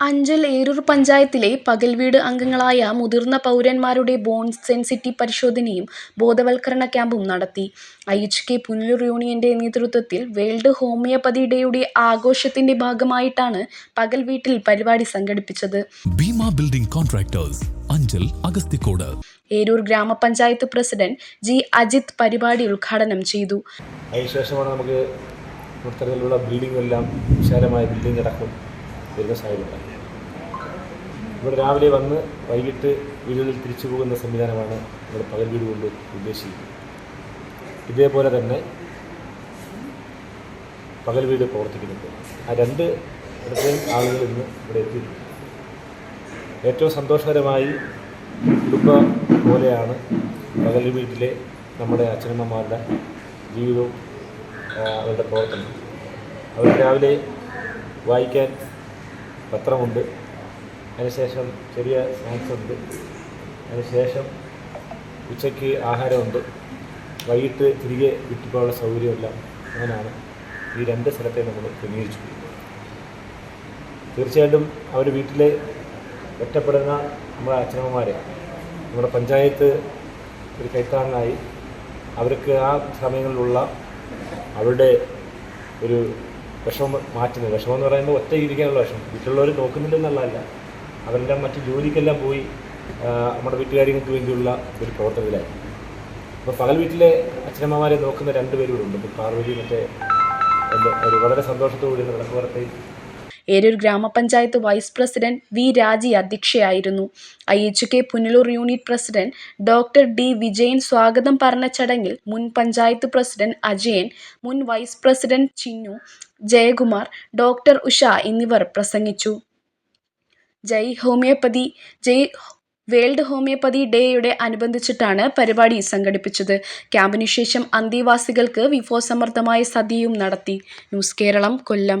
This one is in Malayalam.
അഞ്ചൽ ഏരൂർ പഞ്ചായത്തിലെ പകൽവീട് അംഗങ്ങളായ മുതിർന്ന പൗരന്മാരുടെ ബോൺ സെൻസിറ്റി പരിശോധനയും ബോധവൽക്കരണ ക്യാമ്പും നടത്തി. ഐ. എച്ച്. കെ പുനലൂർ യൂണിയന്റെ നേതൃത്വത്തിൽ വേൾഡ് ഹോമിയോപ്പതി ഡേയുടെ ആഘോഷത്തിന്റെ ഭാഗമായിട്ടാണ് പകൽ വീട്ടിൽ പരിപാടി സംഘടിപ്പിച്ചത്. ഭീമ ബിൽഡിംഗ് കോൺട്രാക്ടേഴ്സ് അഞ്ചൽ അഗസ്തിക്കോട് ഏരൂർ ഗ്രാമപഞ്ചായത്ത് പ്രസിഡന്റ് ജി അജിത് പരിപാടി ഉദ്ഘാടനം ചെയ്തു. അതിനുശേഷമാണ് നമുക്ക് ഇത്തരത്തിലുള്ള ബിൽഡിംഗ് എല്ലാം വിശാലമായ ബിൽഡിംഗ് അടക്കം സാഹചര്യം ഇവിടെ രാവിലെ വന്ന് വൈകിട്ട് വീടുകളിൽ തിരിച്ചു പോകുന്ന സംവിധാനമാണ് ഇവിടെ പകൽ വീട് കൊണ്ട് ഉദ്ദേശിക്കുന്നത്. ഇതേപോലെ തന്നെ പകൽ വീട് പ്രവർത്തിക്കുന്നുണ്ട്. ആ രണ്ട് ഇടത്തെയും ആളുകൾ ഇന്ന് ഇവിടെ എത്തിയിട്ടുണ്ട്. ഏറ്റവും സന്തോഷകരമായി കുടുംബ പോലെയാണ് പകൽ വീട്ടിലെ നമ്മുടെ അച്ഛനമ്മമാരുടെ ജീവിതവും അവരുടെ പ്രവർത്തനം. അവർ രാവിലെ വായിക്കാൻ പത്രമുണ്ട്. അതിനുശേഷം ചെറിയ സ്നാക്സ് ഉണ്ട് അതിനുശേഷം ഉച്ചയ്ക്ക് ആഹാരമുണ്ട്. വൈകിട്ട് തിരികെ വീട്ടിൽ സൗകര്യമെല്ലാം അങ്ങനെയാണ് ഈ രണ്ട് സ്ഥലത്തെ നമ്മൾ ക്രമീകരിച്ചു തീർച്ചയായിട്ടും അവർ വീട്ടിലെ ഒറ്റപ്പെടുന്ന നമ്മുടെ അച്ഛനമ്മമാരെ നമ്മുടെ പഞ്ചായത്ത് ഒരു കൈത്താങ്ങായി അവർക്ക് ആ സമയങ്ങളിലുള്ള അവരുടെ ഒരു വിഷമം മാറ്റുന്നത്. വിഷമം എന്ന് പറയുമ്പോൾ ഒറ്റ ഇരിക്കാനുള്ള വിഷമം. വീട്ടിലുള്ളവർ നോക്കുന്നില്ലെന്നുള്ളതല്ല അവരെല്ലാം മറ്റ് ജോലിക്കെല്ലാം പോയി നമ്മുടെ വീട്ടുകാര്യങ്ങൾക്ക് വേണ്ടിയുള്ള ഒരു പ്രവർത്തനത്തിലായി അപ്പോൾ പകൽ വീട്ടിലെ അച്ഛനമ്മമാരെ നോക്കുന്ന രണ്ടുപേരും ഉണ്ട്. ഇപ്പോൾ പാർവതി മറ്റേ ഒരു വളരെ സന്തോഷത്തോടുകൂടി വിളക്ക് വാർത്തയിൽ ഏരൂർ ഗ്രാമപഞ്ചായത്ത് vice president V Raji അധ്യക്ഷയായിരുന്നു. I. H. K Punalur unit president doctor D Vijayan സ്വാഗതം പറഞ്ഞ ചടങ്ങിൽ മുൻ പഞ്ചായത്ത് പ്രസിഡന്റ് അജയൻ, മുൻ vice president Chinnu, Jayakumar, doctor Usha എന്നിവർ പ്രസംഗിച്ചു. ജയ് ഹോമിയോപ്പതി ജയ് വേൾഡ് ഹോമിയോപ്പതി ഡേയുടെ അനുബന്ധിച്ചിട്ടാണ് പരിപാടി സംഘടിപ്പിച്ചത്. ക്യാമ്പിനുശേഷം അന്തേവാസികൾക്ക് വിഭവസമൃദ്ധമായ സദ്യയും നടത്തി. ന്യൂസ് കേരളം കൊല്ലം